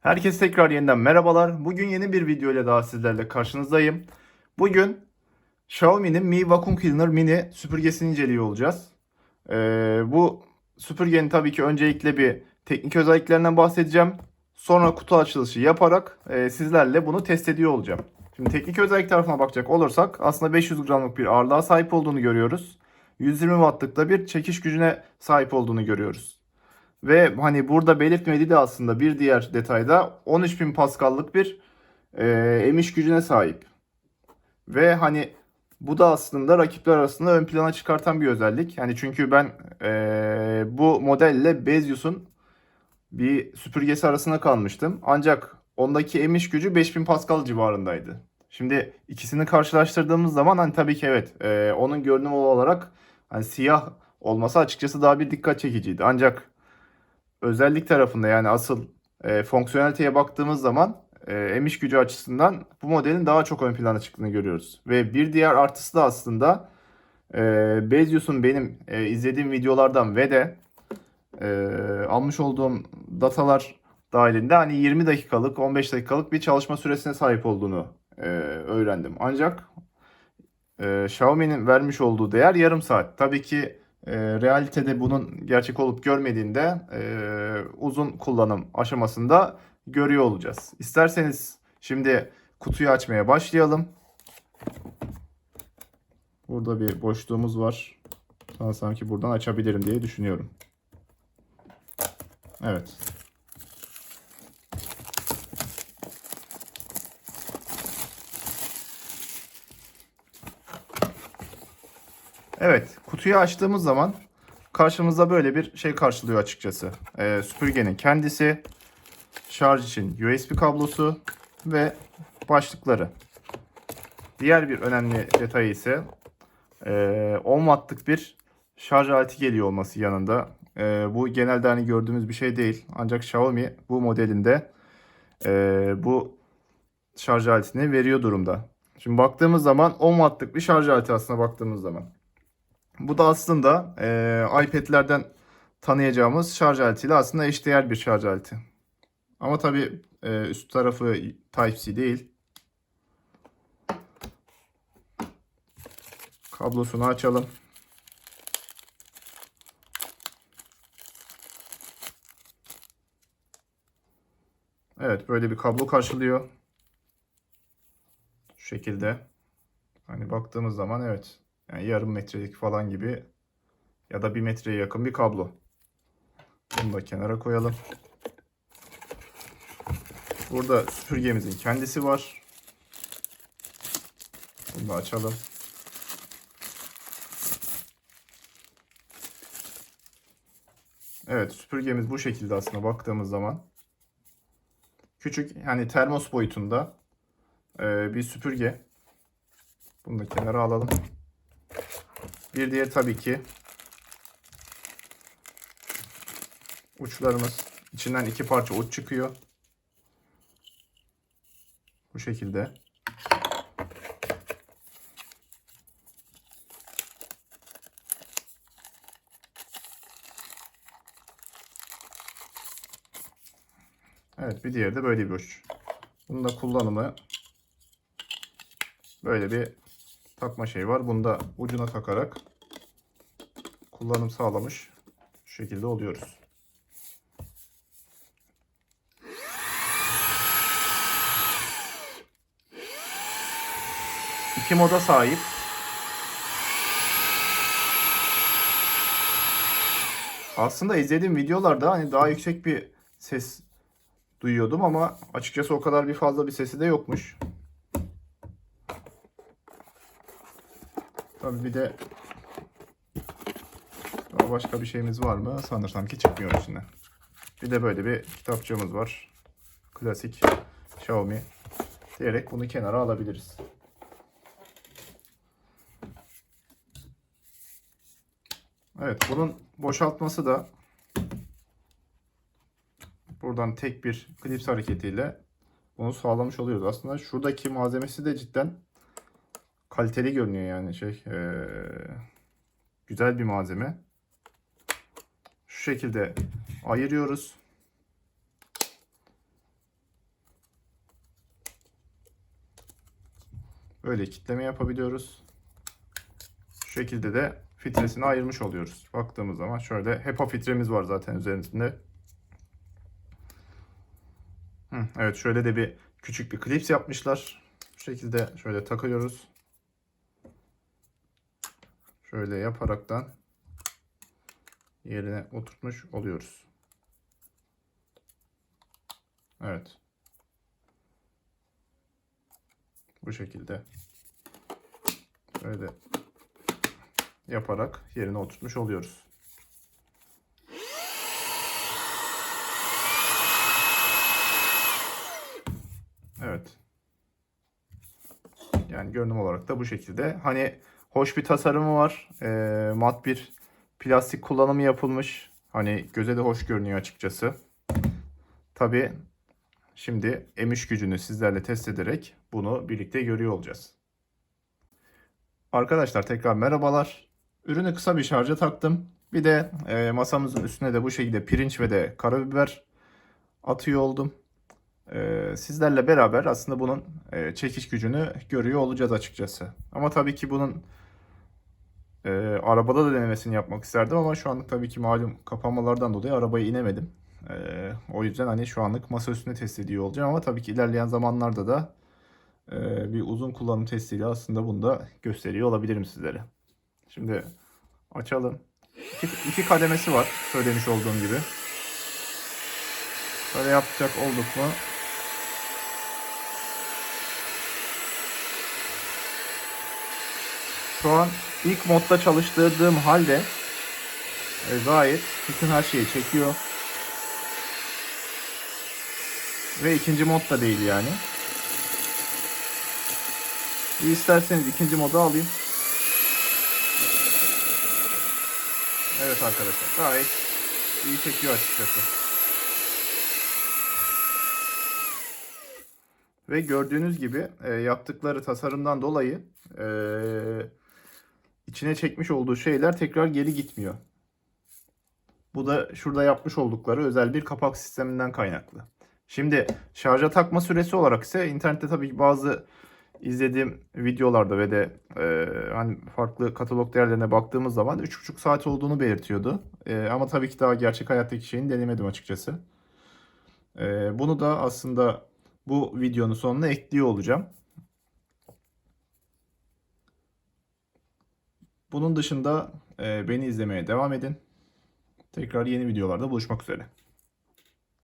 Herkese tekrar yeniden merhabalar. Bugün yeni bir video ile daha sizlerle karşınızdayım. Bugün Xiaomi'nin Mi Vacuum Cleaner Mini süpürgesini inceliyor olacağız. Ee, bu süpürgenin tabii ki öncelikle bir teknik özelliklerinden bahsedeceğim. Sonra kutu açılışı yaparak e, sizlerle bunu test ediyor olacağım. Şimdi teknik özellik tarafına bakacak olursak aslında 500 gramlık bir ağırlığa sahip olduğunu görüyoruz. 120 wattlık da bir çekiş gücüne sahip olduğunu görüyoruz. Ve hani burada belirtmediği de aslında bir diğer detayda 13.000 Pascal'lık bir e, emiş gücüne sahip. Ve hani bu da aslında rakipler arasında ön plana çıkartan bir özellik. Yani çünkü ben e, bu modelle Bezius'un bir süpürgesi arasında kalmıştım. Ancak ondaki emiş gücü 5000 Pascal civarındaydı. Şimdi ikisini karşılaştırdığımız zaman hani tabii ki evet e, onun görünüm olarak hani siyah olması açıkçası daha bir dikkat çekiciydi. Ancak özellik tarafında yani asıl e, fonksiyoneliteye baktığımız zaman e, emiş gücü açısından bu modelin daha çok ön plana çıktığını görüyoruz. Ve bir diğer artısı da aslında e, Bezius'un benim e, izlediğim videolardan ve de e, almış olduğum datalar dahilinde hani 20 dakikalık 15 dakikalık bir çalışma süresine sahip olduğunu e, öğrendim. Ancak e, Xiaomi'nin vermiş olduğu değer yarım saat. Tabii ki e, realitede bunun gerçek olup görmediğinde e, uzun kullanım aşamasında görüyor olacağız. İsterseniz şimdi kutuyu açmaya başlayalım. Burada bir boşluğumuz var. Sana sanki buradan açabilirim diye düşünüyorum. Evet. Evet, kutuyu açtığımız zaman karşımızda böyle bir şey karşılıyor açıkçası. Ee, süpürgenin kendisi, şarj için USB kablosu ve başlıkları. Diğer bir önemli detay ise e, 10 wattlık bir şarj aleti geliyor olması yanında. E, bu genelde hani gördüğümüz bir şey değil. Ancak Xiaomi bu modelinde e, bu şarj aletini veriyor durumda. Şimdi baktığımız zaman 10 wattlık bir şarj aleti aslında baktığımız zaman. Bu da aslında e, iPad'lerden tanıyacağımız şarj aletiyle aslında eşdeğer bir şarj aleti. Ama tabii e, üst tarafı Type-C değil. Kablosunu açalım. Evet böyle bir kablo karşılıyor. Şu şekilde. Hani baktığımız zaman evet. Yani yarım metrelik falan gibi ya da bir metreye yakın bir kablo. Bunu da kenara koyalım. Burada süpürgemizin kendisi var. Bunu da açalım. Evet süpürgemiz bu şekilde aslında baktığımız zaman. Küçük yani termos boyutunda e, bir süpürge. Bunu da kenara alalım. Bir diğer tabii ki uçlarımız. İçinden iki parça uç çıkıyor. Bu şekilde. Evet bir diğeri de böyle bir uç. Bunun da kullanımı böyle bir takma şey var. Bunu da ucuna takarak kullanım sağlamış. Şu şekilde oluyoruz. İki moda sahip. Aslında izlediğim videolarda hani daha yüksek bir ses duyuyordum ama açıkçası o kadar bir fazla bir sesi de yokmuş. Tabii bir de daha başka bir şeyimiz var mı? Sanırsam ki çıkmıyor içinden. Bir de böyle bir kitapçığımız var. Klasik Xiaomi diyerek bunu kenara alabiliriz. Evet bunun boşaltması da buradan tek bir klips hareketiyle bunu sağlamış oluyoruz. Aslında şuradaki malzemesi de cidden kaliteli görünüyor yani şey. Ee, güzel bir malzeme. Şu şekilde ayırıyoruz. Böyle kitleme yapabiliyoruz. Şu şekilde de filtresini ayırmış oluyoruz. Baktığımız zaman şöyle HEPA filtremiz var zaten üzerinde. Hı, evet şöyle de bir küçük bir klips yapmışlar. Bu şekilde şöyle takıyoruz. Şöyle yaparaktan yerine oturtmuş oluyoruz. Evet. Bu şekilde böyle yaparak yerine oturtmuş oluyoruz. Evet. Yani görünüm olarak da bu şekilde. Hani hoş bir tasarımı var. Ee, mat bir plastik kullanımı yapılmış. Hani göze de hoş görünüyor açıkçası. Tabii şimdi emiş gücünü sizlerle test ederek bunu birlikte görüyor olacağız. Arkadaşlar tekrar merhabalar. Ürünü kısa bir şarja taktım. Bir de e, masamızın üstüne de bu şekilde pirinç ve de karabiber atıyor oldum. E, sizlerle beraber aslında bunun e, çekiş gücünü görüyor olacağız açıkçası. Ama tabii ki bunun e, arabada da denemesini yapmak isterdim ama şu anlık tabii ki malum kapanmalardan dolayı arabaya inemedim. E, o yüzden hani şu anlık masa üstünde test ediyor olacağım ama tabii ki ilerleyen zamanlarda da e, bir uzun kullanım testiyle aslında bunu da gösteriyor olabilirim sizlere. Şimdi açalım. İki, iki kademesi var söylemiş olduğum gibi. Böyle yapacak olduk mu? Şu an ilk modda çalıştırdığım halde e, gayet bütün her şeyi çekiyor. Ve ikinci mod da değil yani. Bir isterseniz ikinci moda alayım. Evet arkadaşlar gayet iyi çekiyor açıkçası. Ve gördüğünüz gibi e, yaptıkları tasarımdan dolayı e, içine çekmiş olduğu şeyler tekrar geri gitmiyor. Bu da şurada yapmış oldukları özel bir kapak sisteminden kaynaklı. Şimdi şarja takma süresi olarak ise internette tabii bazı izlediğim videolarda ve de e, hani farklı katalog değerlerine baktığımız zaman 3,5 saat olduğunu belirtiyordu. E, ama tabii ki daha gerçek hayattaki şeyini denemedim açıkçası. E, bunu da aslında bu videonun sonuna ekliyor olacağım. Bunun dışında beni izlemeye devam edin. Tekrar yeni videolarda buluşmak üzere.